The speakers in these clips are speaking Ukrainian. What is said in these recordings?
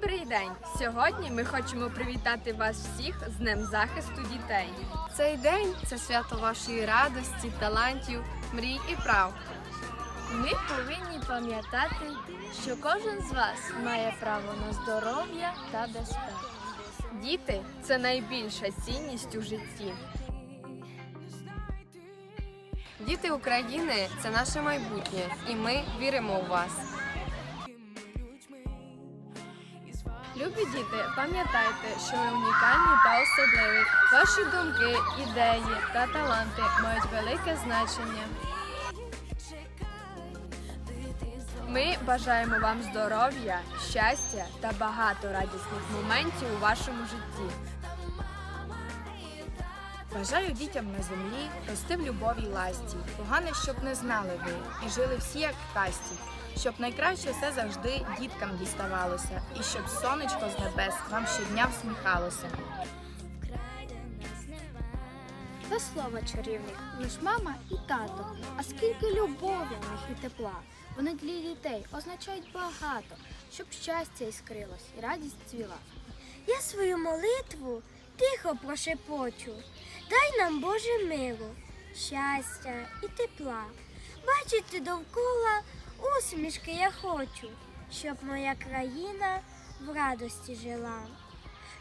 Добрий день! Сьогодні ми хочемо привітати вас всіх з Днем захисту дітей. Цей день це свято вашої радості, талантів, мрій і прав. Ми повинні пам'ятати, що кожен з вас має право на здоров'я та безпеку. Діти це найбільша цінність у житті. Діти України це наше майбутнє, і ми віримо у вас. Любі діти, пам'ятайте, що ви унікальні та особливі. Ваші думки, ідеї та таланти мають велике значення. Ми бажаємо вам здоров'я, щастя та багато радісних моментів у вашому житті. Бажаю дітям на землі рости в любові й ласті. Погане, щоб не знали ви і жили всі як в касті, щоб найкраще все завжди діткам діставалося, і щоб сонечко з небес вам щодня всміхалося. Два слова чарівних між мама і тато. А скільки любові в них і тепла. Вони для дітей означають багато, щоб щастя іскрилось і радість цвіла. Я свою молитву тихо прошепочу. Дай нам Боже миру, щастя і тепла. Бачити довкола усмішки я хочу, щоб моя країна в радості жила.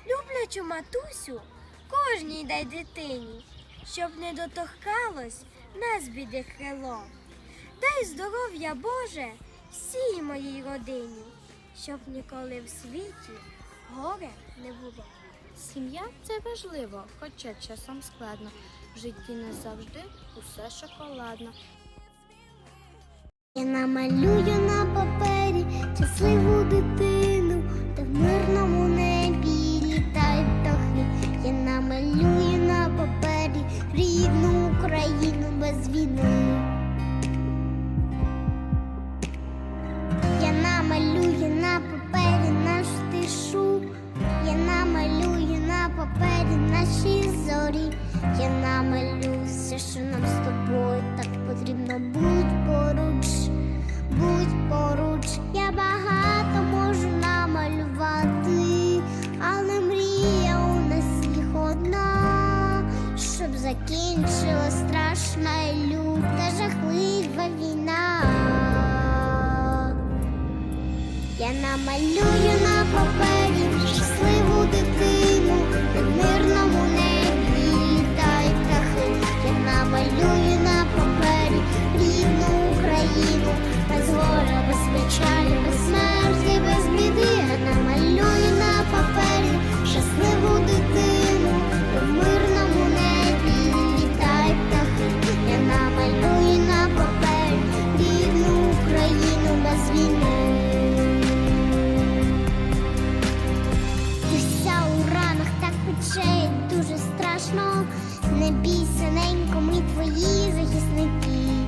Люблячу матусю кожній дай дитині, щоб не доторкалось нас біди крило. Дай здоров'я Боже всій моїй родині, щоб ніколи в світі горе не було. Сім'я це важливо, хоча часом складно. В житті не завжди усе шоколадно. Я намалюю на папері щасливу дитину, та в мирному зорі. Я намалюю все, що нам з тобою так потрібно. Будь поруч, будь поруч. Я багато можу намалювати, але мрія у нас їх одна, щоб закінчилась страшна люта, жахлива війна. Я намалюю на папері Не бійся, ненько, ми твої захисники.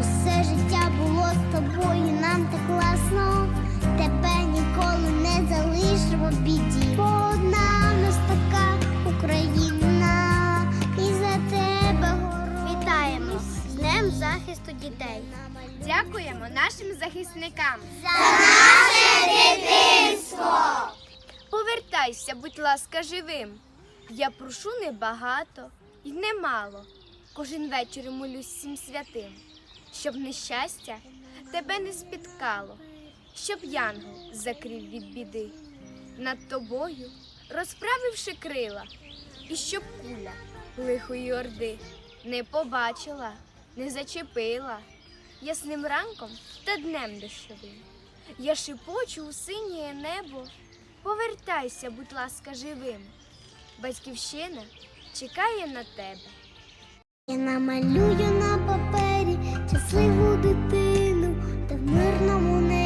Усе життя було з тобою, нам так класно. Тебе ніколи не залишимо в біді. Бо одна в нас така Україна, і за тебе горою. Вітаємо з Днем захисту дітей. Дякуємо нашим захисникам. Повертайся, будь ласка, живим. Я прошу небагато і немало. Кожен вечір молюсь всім святим, щоб нещастя тебе не спіткало, щоб янгол закрив від біди. Над тобою, розправивши крила, і щоб куля лихої орди не побачила, не зачепила ясним ранком та днем дощовим. Я шепочу у синє небо. Повертайся, будь ласка, живим. Батьківщина чекає на тебе. Я намалюю на папері щасливу дитину та в мирному небі.